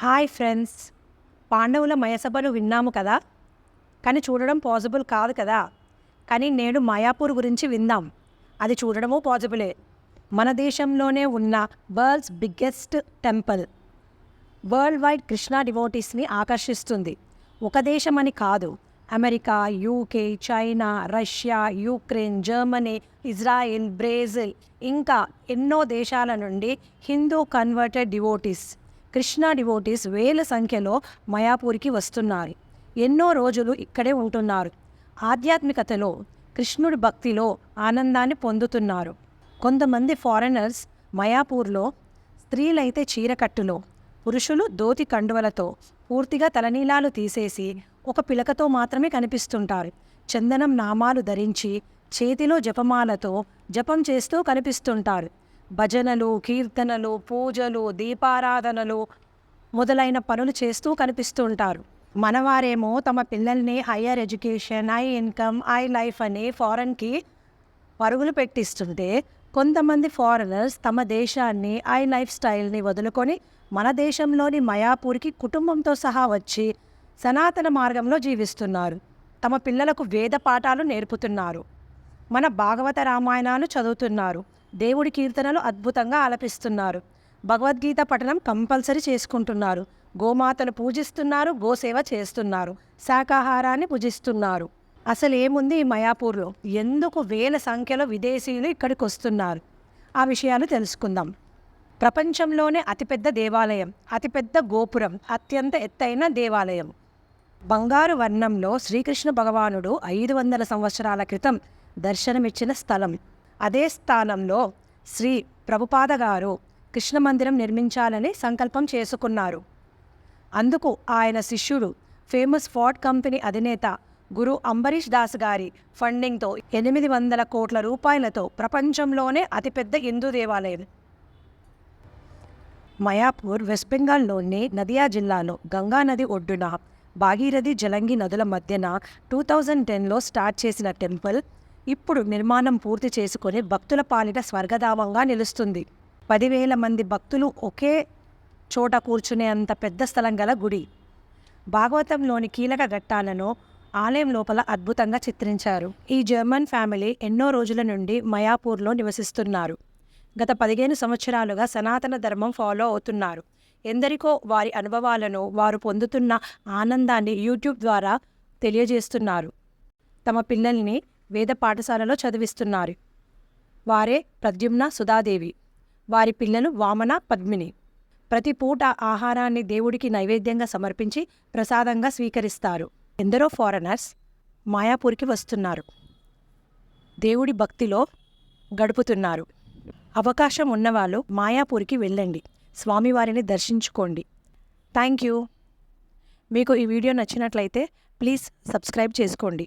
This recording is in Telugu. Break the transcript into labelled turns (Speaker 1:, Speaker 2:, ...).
Speaker 1: Hi friends. పాండవుల మయసభను విన్నాము కదా? కానీ చూడడం పాసిబుల్ కాదు కదా? కానీ నేడు మాయాపూర్ గురించి విందాం అది చూడడము పాసిబులే మన దేశంలోనే ఉన్న world's biggest temple. World wide Krishna డివోటీస్ని ఆకర్షిస్తుంది. ఒక దేశమని కాదు. America UK China Russia Ukraine Germany Israel Brazil ఇంకా ఎన్నో దేశాల నుండి Hindu converted devotees. Krishna devotees వేల సంఖ్యలో మయాపూర్కి వస్తున్నారు. ఎన్నో రోజులు ఇక్కడే ఉంటున్నారు. ఆధ్యాత్మికతలో కృష్ణుడి భక్తిలో ఆనందాన్ని పొందుతున్నారు. కొంతమంది ఫారెనర్స్ మయాపూర్లో స్త్రీలైతే చీరకట్టులో పురుషులు దోతి కండువలతో పూర్తిగా తలనీలాలు తీసేసి ఒక పిలకతో మాత్రమే కనిపిస్తుంటారు. చందనం నామాలు ధరించి చేతిలో జపమాలతో జపం చేస్తూ కనిపిస్తుంటారు. భజనలు కీర్తనలు పూజలు దీపారాధనలు మొదలైన పనులు చేస్తూ కనిపిస్తుంటారు. మనవారేమో తమ పిల్లల్ని higher education high income high life అని ఫారెన్కి పరుగులు పెట్టిస్తుంటే కొంతమంది ఫారినర్స్ తమ దేశాన్ని ఐ లైఫ్ స్టైల్ని వదులుకొని మన దేశంలోని మయాపూర్కి కుటుంబంతో సహా వచ్చి సనాతన మార్గంలో జీవిస్తున్నారు. తమ పిల్లలకు వేద పాఠాలు నేర్పుతున్నారు. మన భాగవత రామాయణాలు చదువుతున్నారు. దేవుడి కీర్తనలు అద్భుతంగా ఆలపిస్తున్నారు. భగవద్గీత పఠనం కంపల్సరీ చేసుకుంటున్నారు. గోమాతను పూజిస్తున్నారు గోసేవ చేస్తున్నారు. శాకాహారాన్ని పూజిస్తున్నారు. అసలు ఏముంది ఈ మయాపూర్లో? ఎందుకు వేల సంఖ్యలో విదేశీయులు ఇక్కడికి వస్తున్నారు? ఆ విషయాలు తెలుసుకుందాం. ప్రపంచంలోనే అతిపెద్ద దేవాలయం అతిపెద్ద గోపురం అత్యంత ఎత్తైన దేవాలయం. బంగారు వర్ణంలో శ్రీకృష్ణ భగవానుడు ఐదు వందల సంవత్సరాల క్రితం దర్శనమిచ్చిన స్థలం. అదే స్థానంలో శ్రీ ప్రభుపాద గారు కృష్ణమందిరం నిర్మించాలని సంకల్పం చేసుకున్నారు. అందుకు ఆయన శిష్యుడు ఫేమస్ ఫోర్డ్ కంపెనీ అధినేత గురు అంబరీష్ దాస్ గారి ఫండింగ్తో ఎనిమిది వందల కోట్ల రూపాయలతో ప్రపంచంలోనే అతిపెద్ద హిందూ దేవాలయం. మయాపూర్ వెస్ట్ బెంగాల్లోని నదియా జిల్లాలో గంగా నది ఒడ్డున భాగీరథి జలంగి నదుల మధ్యన టూ థౌజండ్ టెన్లో స్టార్ట్ చేసిన టెంపుల్ ఇప్పుడు నిర్మాణం పూర్తి చేసుకొని భక్తుల పాలిట స్వర్గధామంగా నిలుస్తుంది. పదివేల మంది భక్తులు ఒకే చోట కూర్చునే అంత పెద్ద స్థలం గల గుడి. భాగవతంలోని కీలక ఘట్టాలను ఆలయం లోపల అద్భుతంగా చిత్రించారు. ఈ జర్మన్ ఫ్యామిలీ ఎన్నో రోజుల నుండి మయాపూర్లో నివసిస్తున్నారు. గత పదిహేను సంవత్సరాలుగా సనాతన ధర్మం ఫాలో అవుతున్నారు. ఎందరికో వారి అనుభవాలను వారు పొందుతున్న ఆనందాన్ని యూట్యూబ్ ద్వారా తెలియజేస్తున్నారు. తమ పిల్లల్ని వేద పాఠశాలలో చదివిస్తున్నారు. వారే ప్రద్యుమ్న సుధాదేవి. వారి పిల్లలు వామన పద్మిని. ప్రతి పూట ఆహారాన్ని దేవుడికి నైవేద్యంగా సమర్పించి ప్రసాదంగా స్వీకరిస్తారు. ఎందరో ఫారెనర్స్ మాయాపూర్కి వస్తున్నారు. దేవుడి భక్తిలో గడుపుతున్నారు. అవకాశం ఉన్నవాళ్ళు మాయాపూర్కి వెళ్ళండి. స్వామివారిని దర్శించుకోండి. Thank you. మీకు ఈ వీడియో నచ్చినట్లయితే ప్లీజ్ సబ్స్క్రైబ్ చేసుకోండి.